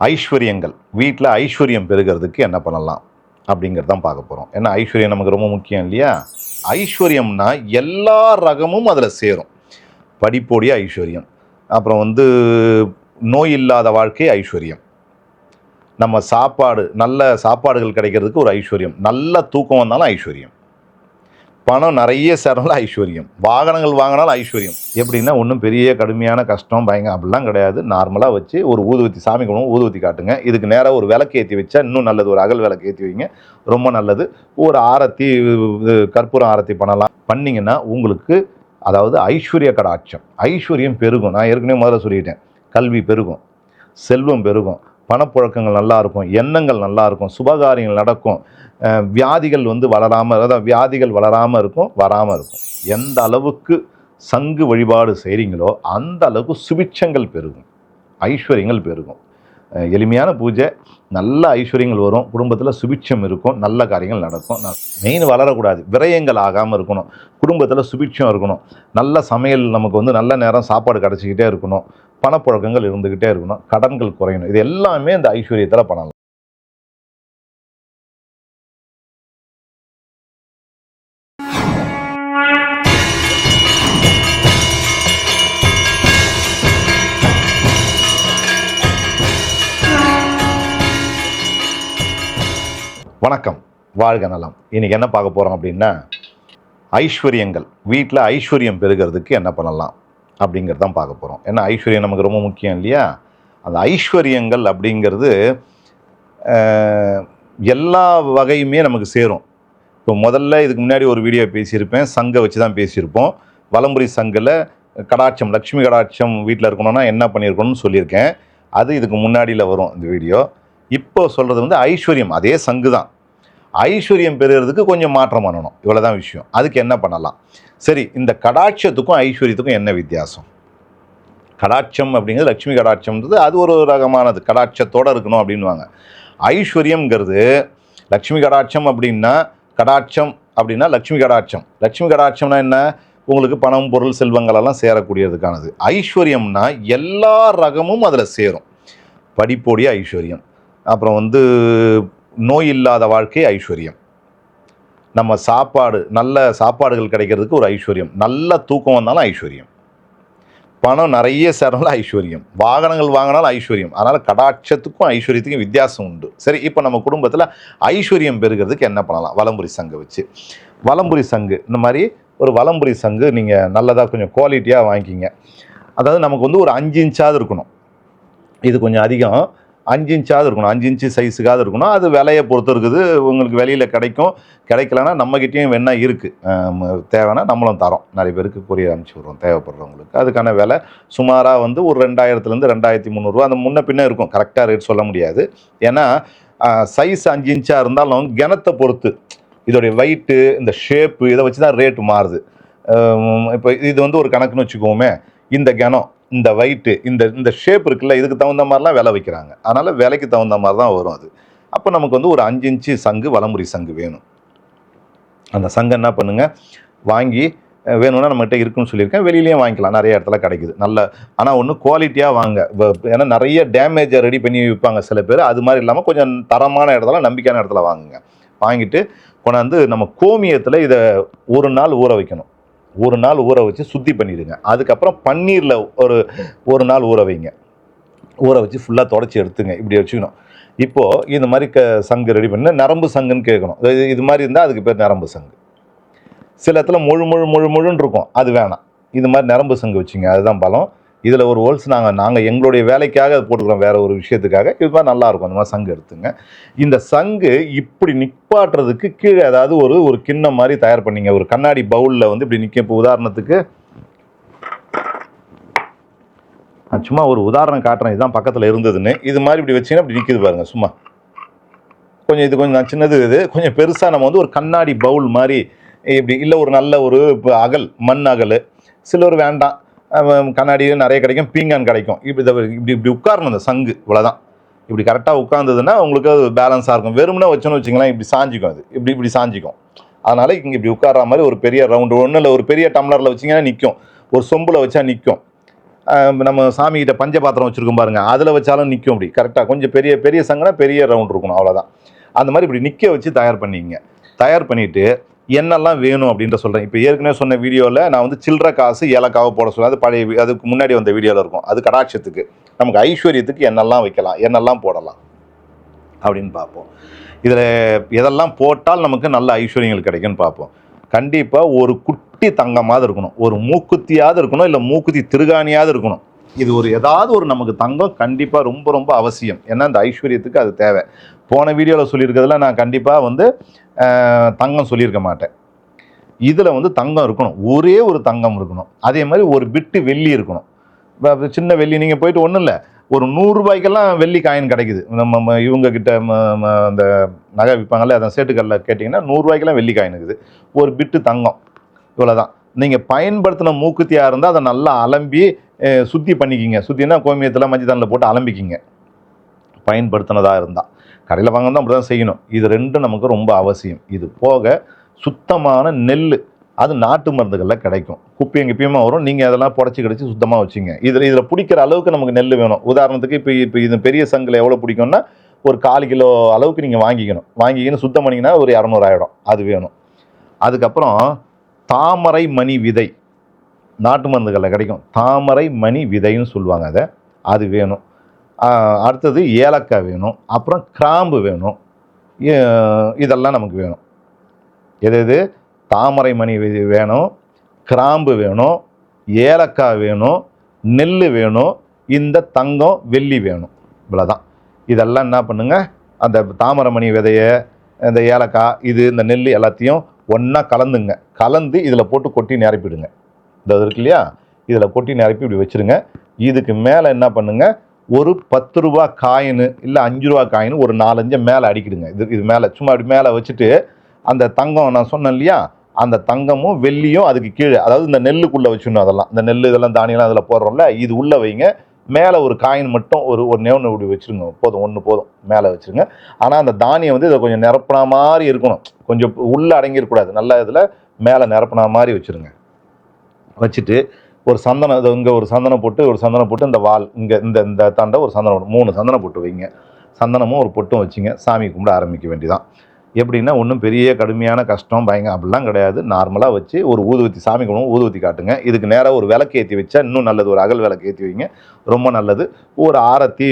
ஐஸ்வர்யங்கள். வீட்டில் ஐஸ்வர்யம் பெருகிறதுக்கு என்ன பண்ணலாம்? அப்படிங்கிறது தான் பார்க்க போகிறோம் ஏன்னா ஐஸ்வர்யம் நமக்கு ரொம்ப முக்கியம் இல்லையா? ஐஸ்வர்யம்னா எல்லா ரகமும் அதில் சேரும். படிப்போடைய ஐஸ்வர்யம். அப்புறம் வந்து நோய் இல்லாத வாழ்க்கை ஐஸ்வர்யம். நம்ம சாப்பாடு நல்ல சாப்பாடுகள் கிடைக்கிறதுக்கு ஒரு ஐஸ்வர்யம். நல்ல தூக்கம் வந்தாலும் ஐஸ்வர்யம். பணம் நிறைய சேரனாலும் ஐஸ்வர்யம். வாகனங்கள் வாங்கினாலும் ஐஸ்வர்யம். எப்படின்னா ஒன்றும் பெரிய கடுமையான கஷ்டம் பயங்க அப்படிலாம் கிடையாது. நார்மலாக வச்சு ஒரு ஊதுவத்தி சாமி கும்பிடும் ஊதுவத்தி காட்டுங்க. இதுக்கு நேராக ஒரு விளக்கு ஏற்றி வச்சா இன்னும் நல்லது. ஒரு அகல் விளக்கு ஏற்றி வைங்க. ரொம்ப நல்லது. ஒரு ஆரத்தி இது கற்பூரம் ஆரத்தி பண்ணலாம். பண்ணிங்கன்னா உங்களுக்கு அதாவது ஐஸ்வர்ய கடாட்சம். ஐஸ்வர்யம் பெருகும். நான் ஏற்கனவே முதல்ல சொல்லிட்டேன். கல்வி பெருகும். செல்வம் பெருகும். பணப்புழக்கங்கள் நல்லா இருக்கும் எண்ணங்கள் நல்லா இருக்கும் சுபகாரியங்கள் நடக்கும் வியாதிகள் வந்து வளராமல் அதாவது வியாதிகள் வளராமல் இருக்கும் வராமல் இருக்கும். எந்த அளவுக்கு சங்கு வழிபாடு செய்கிறீங்களோ அந்த அளவுக்கு சுபிட்சங்கள் பெருகும் ஐஸ்வர்யங்கள் பெருகும். எளிமையான பூஜை நல்ல ஐஸ்வர்யங்கள் வரும் குடும்பத்தில் சுபிட்சம் இருக்கும் நல்ல காரியங்கள் நடக்கும். மெயின் வளரக்கூடாது விரயங்கள் ஆகாமல் இருக்கணும் குடும்பத்தில் சுபிட்சம் இருக்கணும் நல்ல சமையல் நமக்கு வந்து நல்ல நேரம் சாப்பாடு கிடச்சிக்கிட்டே இருக்கணும் பணப்புழக்கங்கள் இருந்துக்கிட்டே இருக்கணும். கடன்கள் குறையணும். இது எல்லாமே இந்த ஐஸ்வர்யத்தில் பண்ணலாம். வணக்கம். வாழ்க நலம். இன்னைக்கு என்ன பார்க்க போகிறோம் அப்படின்னா ஐஸ்வர்யங்கள். வீட்டில் ஐஸ்வர்யம் பெறுகிறதுக்கு என்ன பண்ணலாம்? அப்படிங்கிறது தான் பார்க்க போகிறோம் ஏன்னா ஐஸ்வர்யம் நமக்கு ரொம்ப முக்கியம் இல்லையா? அந்த ஐஸ்வர்யங்கள் அப்படிங்கிறது எல்லா வகையுமே நமக்கு சேரும். இப்போ முதல்ல இதுக்கு முன்னாடி ஒரு வீடியோ பேசியிருப்பேன். சங்கை வச்சு தான் பேசியிருப்போம். வலம்புரி சங்கில் கடாட்சம் லக்ஷ்மி கடாட்சம் வீட்டில் இருக்கணும்னா என்ன பண்ணியிருக்கணும்னு சொல்லியிருக்கேன். அது இதுக்கு முன்னாடியில் வரும் இந்த வீடியோ இப்போ சொல்கிறது வந்து ஐஸ்வர்யம். அதே சங்கு தான் ஐஸ்வர்யம் பெறுறதுக்கு கொஞ்சம் மாற்றம் பண்ணணும். இவ்வளோ தான் விஷயம். அதுக்கு என்ன பண்ணலாம்? சரி இந்த கடாட்சத்துக்கும் ஐஸ்வர்யத்துக்கும் என்ன வித்தியாசம்? கடாட்சம் அப்படிங்கிறது லட்சுமி கடாட்சம்ன்றது அது ஒரு ரகமானது. கடாட்சத்தோடு இருக்கணும் அப்படின்வாங்க ஐஸ்வர்யம்ங்கிறது லக்ஷ்மி கடாட்சம் அப்படின்னா கடாட்சம் அப்படின்னா லக்ஷ்மி கடாட்சம். லக்ஷ்மி கடாட்சம்னா என்ன? உங்களுக்கு பணம் பொருள் செல்வங்கள் எல்லாம் சேரக்கூடியதுக்கானது. ஐஸ்வர்யம்னா எல்லா ரகமும் அதில் சேரும். படிப்போடைய ஐஸ்வர்யம். அப்புறம் வந்து நோய் இல்லாத வாழ்க்கை ஐஸ்வர்யம். நம்ம சாப்பாடு நல்ல சாப்பாடுகள் கிடைக்கிறதுக்கு ஒரு ஐஸ்வர்யம். நல்ல தூக்கம் வந்தாலும் ஐஸ்வர்யம். பணம் நிறைய சேரனாலும் ஐஸ்வர்யம். வாகனங்கள் வாங்கினாலும் ஐஸ்வர்யம். அதனால் கடாட்சத்துக்கும் ஐஸ்வர்யத்துக்கும் வித்தியாசம் உண்டு. சரி இப்போ நம்ம குடும்பத்தில் ஐஸ்வர்யம் பெறுகிறதுக்கு என்ன பண்ணலாம்? வலம்புரி சங்கு வச்சு. வலம்புரி சங்கு இந்த மாதிரி ஒரு வலம்புரி சங்கு நீங்கள் நல்லதாக கொஞ்சம் குவாலிட்டியாக வாங்கிக்கிங்க. அதாவது நமக்கு வந்து ஒரு அஞ்சு இன்ச்சாவது இருக்கணும். இது கொஞ்சம் அதிகம். அஞ்சு இன்ச்சாவது இருக்கணும். அஞ்சு இன்ச்சு சைஸுக்காவது இருக்கணும். அது விலையை பொறுத்து இருக்குது. உங்களுக்கு வெளியில் கிடைக்கும். கிடைக்கலன்னா நம்மக்கிட்டேயும் வேணா இருக்குது தேவைன்னா நம்மளும் தரோம். நிறைய பேருக்கு கொரியர் அனுப்பிச்சி விட்றோம். தேவைப்படுறவங்களுக்கு. அதுக்கான விலை சுமாராக வந்து ஒரு ரெண்டாயிரத்துலேருந்து ரெண்டாயிரத்தி முந்நூறுரூவா அந்த முன்ன பின்ன இருக்கும். கரெக்டாக ரேட் சொல்ல முடியாது. ஏன்னா சைஸ் அஞ்சு இன்ச்சாக இருந்தாலும் கிணத்தை பொறுத்து இதோடைய வெயிட்டு இந்த ஷேப்பு இதை வச்சு தான் ரேட்டு மாறுது இப்போ இது வந்து ஒரு கணக்குன்னு வச்சுக்கோமே. இந்த கிணம் இந்த வெயிட்டு இந்த இந்த ஷேப் இருக்குல்ல இதுக்கு தகுந்த மாதிரிலாம் விலை வைக்கிறாங்க. அதனால் விலைக்கு தகுந்த மாதிரி தான் வரும் அது. அப்போ நமக்கு வந்து ஒரு அஞ்சு இன்ச்சு சங்கு வலமுறை சங்கு வேணும். அந்த சங்கு என்ன பண்ணுங்க? வாங்கி வேணும்னா நம்மகிட்ட இருக்குன்னு சொல்லியிருக்கேன். வெளியிலையும் வாங்கிக்கலாம். நிறைய இடத்துல கிடைக்குது. நல்ல ஆனால் ஒன்று குவாலிட்டியாக வாங்க. வ- ஏன்னா நிறைய டேமேஜை ரெடி பண்ணி விற்பாங்க சில பேர். அது மாதிரி இல்லாமல் கொஞ்சம் தரமான இடத்துல நம்பிக்கையான இடத்துல வாங்குங்க. வாங்கிட்டு கொண்டாந்து நம்ம கோமியத்தில் இதை ஒரு நாள் ஊற வைக்கணும். ஒரு நாள் ஊற வச்சு சுத்தி பண்ணிடுங்க. அதுக்கப்புறம் பன்னீரில் ஒரு ஒரு நாள் ஊற வைங்க. ஊற வச்சு ஃபுல்லாக தொடச்சி எடுத்துங்க. இப்படி வச்சுக்கணும். இப்போது இந்த மாதிரி க சங்கு ரெடி பண்ண நரம்பு சங்குன்னு கேட்கணும். இது இது மாதிரி இருந்தால் அதுக்கு பேர் நரம்பு சங்கு. சில இடத்துல முழு முழு முழு முழுன்னு இருக்கும். அது வேணாம். இது மாதிரி நரம்பு சங்கு வச்சுங்க. அதுதான் பலம். இதில் ஒரு ஹோல்ஸ் நாங்கள் நாங்கள் எங்களுடைய வேலைக்காக போட்டுக்கிறோம் வேறு ஒரு விஷயத்துக்காக. இது மாதிரி நல்லா அந்த மாதிரி சங்கு எடுத்துங்க. இந்த சங்கு இப்படி நிப்பாட்டுறதுக்கு கீழே ஏதாவது ஒரு ஒரு கிண்ணம் மாதிரி தயார் பண்ணிங்க. ஒரு கண்ணாடி பவுலில் வந்து இப்படி நிற்க இப்போ உதாரணத்துக்கு நான் சும்மா ஒரு உதாரணம் காட்டுறேன். இதுதான் பக்கத்தில் இருந்ததுன்னு. இது மாதிரி இப்படி வச்சீங்கன்னா இப்படி நிற்கிது பாருங்க சும்மா. கொஞ்சம் இது கொஞ்சம் நான் சின்னது இது. கொஞ்சம் பெருசாக நம்ம வந்து ஒரு கண்ணாடி பவுல் மாதிரி இப்படி இல்லை ஒரு நல்ல ஒரு இப்போ அகல் மண் அகல். சிலர் வேண்டாம். கண்ணாடியில் நிறைய கிடைக்கும் பீங்கான் கிடைக்கும். இப்படி இதை இப்படி இப்படி உட்காரணும் அந்த சங்கு இவ்வளோதான் இப்படி கரெக்டாக உட்காந்துதுன்னா உங்களுக்கு அது பேலன்ஸாக இருக்கும். வெறும்னா வச்சோன்னு வச்சுங்களேன் இப்படி சாஞ்சிக்கும் அது. இப்படி இப்படி சாஞ்சிக்கும். அதனால் இங்கே இப்படி உட்கார்ற மாதிரி ஒரு பெரிய ரவுண்டு ஒன்றும் இல்லை ஒரு பெரிய டம்ளரில் வச்சிங்கன்னா நிற்கும் ஒரு சொம்பில் வச்சா நிற்கும் நம்ம சாமிகிட்ட பஞ்ச பாத்திரம் வச்சுருக்கோம் பாருங்கள் அதில் வச்சாலும் நிற்கும் அப்படி. கரெக்டாக கொஞ்சம் பெரிய பெரிய சங்கனா பெரிய ரவுண்ட் இருக்கணும். அவ்வளோதான் அந்த மாதிரி இப்படி நிற்க வச்சு தயார் பண்ணிங்க தயார் பண்ணிவிட்டு என்னெல்லாம் வேணும் அப்படின்ற சொல்கிறேன் இப்போ ஏற்கனவே சொன்ன வீடியோவில் நான் வந்து சில்லற காசு ஏலக்காவை போட சொல்கிறேன் அது பழைய அதுக்கு முன்னாடி வந்த வீடியோவில் இருக்கும். அது கடாட்சத்துக்கு. நமக்கு ஐஸ்வர்யத்துக்கு என்னெல்லாம் வைக்கலாம் என்னெல்லாம் போடலாம் அப்படின்னு பார்ப்போம். இதில் எதெல்லாம் போட்டால் நமக்கு நல்ல ஐஸ்வர்யங்கள் கிடைக்கும்னு பார்ப்போம். கண்டிப்பாக ஒரு குட்டி தங்கமாவது இருக்கணும். ஒரு மூக்குத்தியாவது இருக்கணும். இல்லை மூக்குத்தி திருகாணியாவது இருக்கணும். இது ஒரு ஏதாவது ஒரு நமக்கு தங்கம் கண்டிப்பாக ரொம்ப ரொம்ப அவசியம். ஏன்னா இந்த ஐஸ்வர்யத்துக்கு அது தேவை. போன வீடியோவில் சொல்லியிருக்கிறதுல நான் கண்டிப்பாக வந்து தங்கம் சொல்லியிருக்க மாட்டேன். இதில் வந்து தங்கம் இருக்கணும். ஒரே ஒரு தங்கம் இருக்கணும். அதே மாதிரி ஒரு பிட்டு வெள்ளி இருக்கணும். சின்ன வெள்ளி நீங்கள் போயிட்டு ஒன்றும் இல்லை. ஒரு நூறுரூபாய்க்கெல்லாம் வெள்ளி காயின் கிடைக்குது. நம்ம ம- இவங்க கிட்ட அந்த நகை விற்பாங்கல்ல அதை சேட்டுக்கல்ல கேட்டிங்கன்னா நூறுரூவாய்க்கெல்லாம் வெள்ளி காயின் இருக்குது. ஒரு பிட்டு தங்கம். இவ்வளோதான் நீங்கள் பயன்படுத்தின மூக்குத்தியாக இருந்தால் அதை நல்லா அலம்பி சுத்தி பண்ணிக்கிங்க. சுத்தினா கோமியத்தில் மஞ்சள் தண்ணில் போட்டு அலம்பிக்கிங்க. பயன்படுத்தினதாக இருந்தால் கடையில் வாங்கினா அப்படி தான் செய்யணும். இது ரெண்டும் நமக்கு ரொம்ப அவசியம். இது போக சுத்தமான நெல் அது நாட்டு மருந்துகளில் கிடைக்கும். குப்பியும் கிப்பியமாக வரும். நீங்கள் அதெல்லாம் புடச்சி கிடச்சி சுத்தமாக வச்சுங்க. இதில் இதில் பிடிக்கிற அளவுக்கு நமக்கு நெல் வேணும். உதாரணத்துக்கு இப்போ இப்போ இது பெரிய சங்கில் எவ்வளோ பிடிக்கும்னா ஒரு கால் கிலோ அளவுக்கு நீங்கள் வாங்கிக்கணும். வாங்கிக்கணும் சுத்தம் பண்ணிங்கன்னா ஒரு இரநூறாயிரம் அது வேணும். அதுக்கப்புறம் தாமரை மணி விதை. நாட்டு மருந்துகளில் கிடைக்கும். தாமரை மணி விதைன்னு சொல்லுவாங்க அதை. அது வேணும். அடுத்தது ஏலக்காய் வேணும். அப்புறம் கிராம்பு வேணும். இதெல்லாம் நமக்கு வேணும். எது எது? தாமரை மணி விதை வேணும். கிராம்பு வேணும். ஏலக்காய் வேணும். நெல் வேணும். இந்த தங்கம் வெள்ளி வேணும். இவ்வளோதான் இதெல்லாம் என்ன பண்ணுங்கள் அந்த தாமரை மணி விதையை இந்த ஏலக்காய் இது இந்த நெல் எல்லாத்தையும் ஒன்றா கலந்துங்க. கலந்து இதில் போட்டு கொட்டி நிரப்பிடுங்க. இது இருக்கு இல்லையா? இதில் கொட்டி நிரப்பி இப்படி வச்சுருங்க. இதுக்கு மேலே என்ன பண்ணுங்க? ஒரு பத்து ரூபா காயின் இல்லை அஞ்சு ரூபா காயின் ஒரு நாலஞ்சு மேலே அடிக்கிடுங்க. இது இது மேலே சும்மா அப்படி மேலே வச்சுட்டு அந்த தங்கம் நான் சொன்னேன் இல்லையா? அந்த தங்கமும் வெள்ளியும் அதுக்கு கீழே அதாவது இந்த நெல்லுக்குள்ளே வச்சுக்கணும் அதெல்லாம். இந்த நெல் இதெல்லாம் தானியெல்லாம் அதில் போடுறோம்ல இது உள்ளே வைங்க. மேலே ஒரு காயின் மட்டும் ஒரு ஒரு நேவனை இப்படி வச்சுருங்க. போதும் ஒன்று போதும். மேலே வச்சுருங்க. ஆனால் அந்த தானியம் வந்து இதை கொஞ்சம் நிரப்புன மாதிரி இருக்கணும். கொஞ்சம் உள்ளே அடங்கிடக்கூடாது நல்ல இதில் மேலே நிரப்புன மாதிரி வச்சுருங்க. வச்சுட்டு ஒரு சந்தனம் இது இங்கே ஒரு சந்தனம் போட்டு ஒரு சந்தனம் போட்டு இந்த வால் இங்கே இந்த இந்த தாண்டை ஒரு சந்தனம் போட்டு மூணு சந்தனம் போட்டு வைங்க. சந்தனமும் ஒரு பொட்டும் வச்சுங்க. சாமி கும்பிட ஆரம்பிக்க வேண்டியதான் எப்படின்னா ஒன்றும் பெரிய கடுமையான கஷ்டம் பயங்க அப்படிலாம் கிடையாது. நார்மலாக வச்சு ஒரு ஊதுவத்தி சாமி கும்பிடும் ஊதுவத்தி காட்டுங்க. இதுக்கு நேராக ஒரு விளக்கு ஏற்றி வச்சா இன்னும் நல்லது. ஒரு அகல் விளக்கு ஏற்றி வைங்க. ரொம்ப நல்லது. ஒரு ஆரத்தி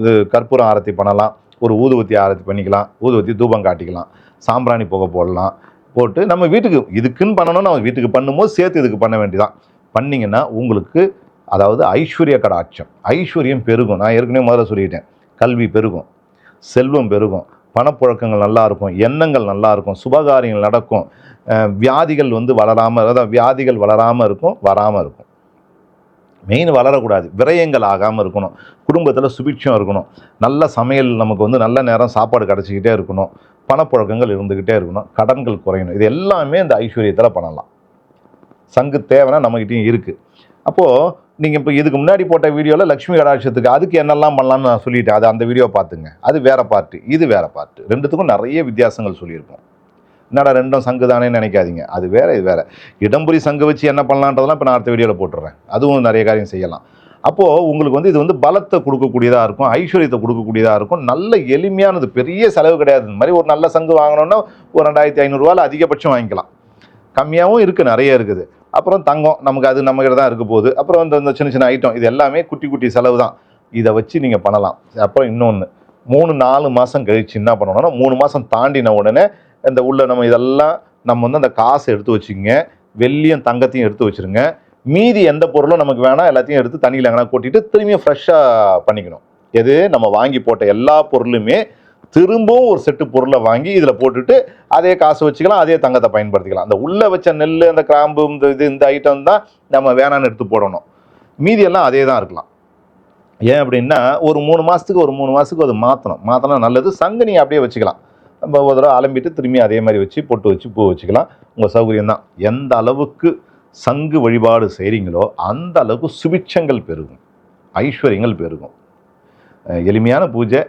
இது கற்பூரம் ஆரத்தி பண்ணலாம். ஒரு ஊதுவத்தி ஆரத்தி பண்ணிக்கலாம். ஊதுவத்தி தூபம் காட்டிக்கலாம். சாம்பிராணி புகை போடலாம். போட்டு நம்ம வீட்டுக்கு இதுக்குன்னு பண்ணணும் நம்ம வீட்டுக்கு பண்ணும்போது சேர்த்து இதுக்கு பண்ண வேண்டியதான் பண்ணிங்கன்னா உங்களுக்கு அதாவது ஐஸ்வர்ய கடாட்சம் ஐஸ்வர்யம் பெருகும். நான் ஏற்கனவே முதல்ல சொல்லிட்டேன். கல்வி பெருகும். செல்வம் பெருகும். பணப்புழக்கங்கள் நல்லா இருக்கும். எண்ணங்கள் நல்லா இருக்கும். சுபகாரியங்கள் நடக்கும். வியாதிகள் வந்து வளராமல் அதாவது வியாதிகள் வளராமல் இருக்கும் வராமல் இருக்கும். மெயின் வளரக்கூடாது. விரயங்கள் ஆகாமல் இருக்கணும். குடும்பத்தில் சுபிட்சம் இருக்கணும். நல்ல சமையல் நமக்கு வந்து நல்ல நேரம் சாப்பாடு கிடச்சிக்கிட்டே இருக்கணும். பணப்புழக்கங்கள் இருந்துக்கிட்டே இருக்கணும். கடன்கள் குறையணும். இது எல்லாமே இந்த ஐஸ்வர்யத்தில் பண்ணலாம். சங்கு தேவைன்னா நம்மகிட்டையும் இருக்குது அப்போது நீங்கள் இப்போ இதுக்கு முன்னாடி போட்ட வீடியோவில் லக்ஷ்மி கடாட்சத்துக்கு அதுக்கு என்னெல்லாம் பண்ணலாம்னு நான் சொல்லிட்டேன். அது அந்த வீடியோ பார்த்துங்க. அது வேறு பார்ட்டு இது வேறு பார்ட்டு ரெண்டுத்துக்கும் நிறைய வித்தியாசங்கள் சொல்லியிருப்போம் என்னடா ரெண்டும் சங்கு தானேன்னு நினைக்காதீங்க. அது வேறு இது வேறு. இடம்புரி சங்கு வச்சு என்ன பண்ணலான்றதெல்லாம் இப்போ நான் அடுத்த வீடியோவில் போட்டுடுறேன் அதுவும் நிறைய காரியம் செய்யலாம். அப்போது உங்களுக்கு வந்து இது வந்து பலத்தை கொடுக்கக்கூடியதாக இருக்கும் ஐஸ்வர்யத்தை கொடுக்கக்கூடியதாக இருக்கும். நல்ல எளிமையானது பெரிய செலவு கிடையாது. இந்த மாதிரி ஒரு நல்ல சங்கு வாங்கினோன்னா ஒரு ரெண்டாயிரத்தி ஐநூறுரூவாவில் அதிகபட்சம் வாங்கிக்கலாம். கம்மியாகவும் இருக்குது நிறைய இருக்குது. அப்புறம் தங்கம் நமக்கு அது நம்மகிட்ட தான் இருக்க போகுது. அப்புறம் இந்த இந்த சின்ன சின்ன ஐட்டம் இது எல்லாமே குட்டி குட்டி செலவு தான். இதை வச்சு நீங்கள் பண்ணலாம். அப்புறம் இன்னொன்று மூணு நாலு மாதம் கழிச்சு என்ன பண்ணணும்னா மூணு மாதம் தாண்டின உடனே இந்த உள்ள நம்ம இதெல்லாம் நம்ம வந்து அந்த காசை எடுத்து வச்சுக்கோங்க. வெள்ளியும் தங்கத்தையும் எடுத்து வச்சுருங்க. மீதி எந்த பொருளும் நமக்கு வேணாம் எல்லாத்தையும் எடுத்து தண்ணியில் எங்கன்னா கொட்டிட்டு திரும்பியும் ஃப்ரெஷ்ஷாக பண்ணிக்கணும். எது? நம்ம வாங்கி போட்ட எல்லா பொருளுமே திரும்பவும் ஒரு செட்டு பொருளை வாங்கி இதில் போட்டுட்டு அதே காசு வச்சுக்கலாம் அதே தங்கத்தை பயன்படுத்திக்கலாம். அந்த உள்ளே வச்ச நெல் அந்த கிராம்பு இந்த இது இந்த ஐட்டம் தான் நம்ம வேணான்னு எடுத்து போடணும். மீதியெல்லாம் அதே தான் இருக்கலாம். ஏன் அப்படின்னா ஒரு மூணு மாதத்துக்கு ஒரு மூணு மாதத்துக்கு அது மாற்றணும் மாற்றினா நல்லது. சங்கு அப்படியே வச்சுக்கலாம். நம்ம ஒரு தடவை அலம்பிட்டு திரும்பி அதே மாதிரி வச்சு பொட்டு வச்சு பூ வச்சுக்கலாம். உங்கள் சௌகரியம் தான் எந்த அளவுக்கு சங்கு வழிபாடு செய்கிறீங்களோ அந்த அளவுக்கு சுபிட்சங்கள் பெருகும். ஐஸ்வர்யங்கள் பெருகும். எளிமையான பூஜை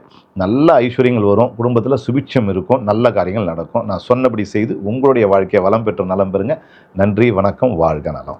நல்ல ஐஸ்வர்யங்கள் வரும். குடும்பத்தில் சுபிட்சம் இருக்கும். நல்ல காரியங்கள் நடக்கும். நான் சொன்னபடி செய்து உங்களுடைய வாழ்க்கையை வளம் பெற்று நலம் பெறுங்க. நன்றி வணக்கம் வாழ்க நலம்.